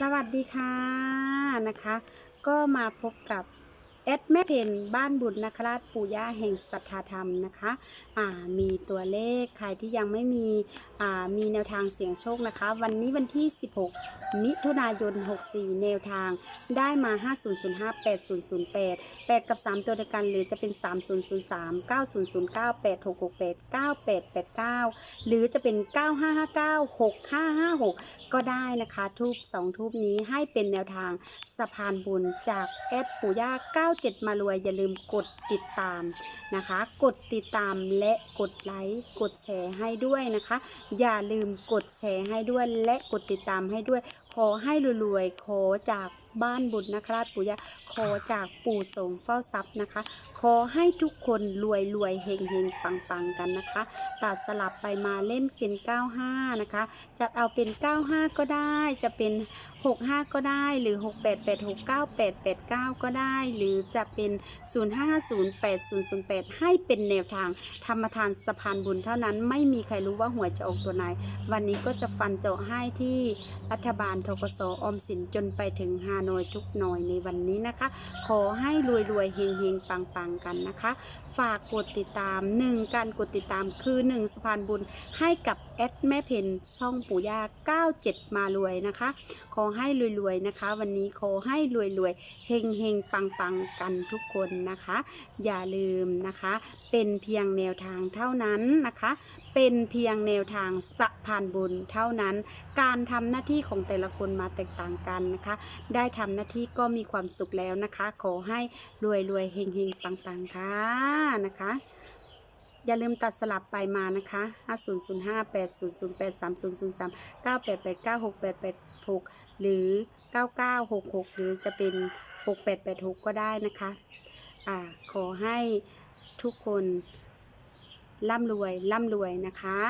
สวัสดีค่ะนะคะ ก็มาพบกับแอดแม่เพนบ้านบุญนคราชปู่ย่าแห่งศรัทธาธรรมนะคะอ่ามีตัวเลขใครที่ยังไม่มีอ่ามีแนวทางเสียงโชคนะคะ วันนี้วันที่ 16 มิถุนายน 64 แนวทางได้มา 5005 8008 8 กับ 3 ตัวเดียวกัน หรือจะเป็น 3003 9009 8668 9889 หรือจะเป็น 9559 6556ก็ได้นะคะทูบสองทูบนี้ให้เป็นแนวทางสะพานบุญจากแอดปู่ย่า97 มารวย อย่าลืมกดติดตามนะคะ กดติดตามและกดไลค์กดแชร์ให้ด้วยนะคะ อย่าลืมกดแชร์ให้ด้วยและกดติดตามให้ด้วย ขอให้รวยๆขอจาก บ้านบุญนะครับปู่ย่าขอจากปู่สมเฝ้าทรัพย์นะคะ ขอให้ทุกคนรวยรวยเฮงเฮงปังปังกันนะคะ ตัดสลับไปมาเล่นเป็น 95 นะคะ จะเอาเป็น 95 ก็ได้ จะเป็น 65 ก็ได้หรือ 68869889ก็ได้ หรือจะเป็น05508008 ให้เป็นแนวทางธรรมทานสะพานบุญเท่านั้นไม่มีใครรู้ว่าหวยจะออกตัวไหน วันนี้ก็จะฟันเจาะให้ที่รัฐบาลทกสออมสินจนไปถึงฮานอยทุกหน่อยในวันนี้นะคะ ขอให้รวยรวยๆเฮงเฮงปังปังๆกันนะคะ ฝากกดติดตาม 1 การกดติดตามคือ1สะพานบุญให้กับแอดแม่เพนช่องปู่ย่า97 มารวยนะคะ ขอให้รวยๆนะคะ วันนี้ขอให้รวยๆเฮงเฮงปังปังๆกันทุกคนนะคะ อย่าลืมนะคะ เป็นเพียงแนวทางเท่านั้นนะคะ เป็นเพียงแนวทางสะพานบุญเท่านั้น การทำหน้าที่ของแต่ละคนมาแตกต่างกันนะคะ ได้ทำหน้าที่ก็มีความสุขแล้วนะคะ ขอให้รวยรวยๆเฮงเฮงปังปังๆค่ะนะคะอย่าลืมตัดสลับไปมานะคะ 5005 8008 3003 9889 6886 หรือ 9966 หรือจะเป็น 6886 ก็ได้นะคะอ่าขอให้ทุกคนร่ำรวยร่ำรวยนะคะ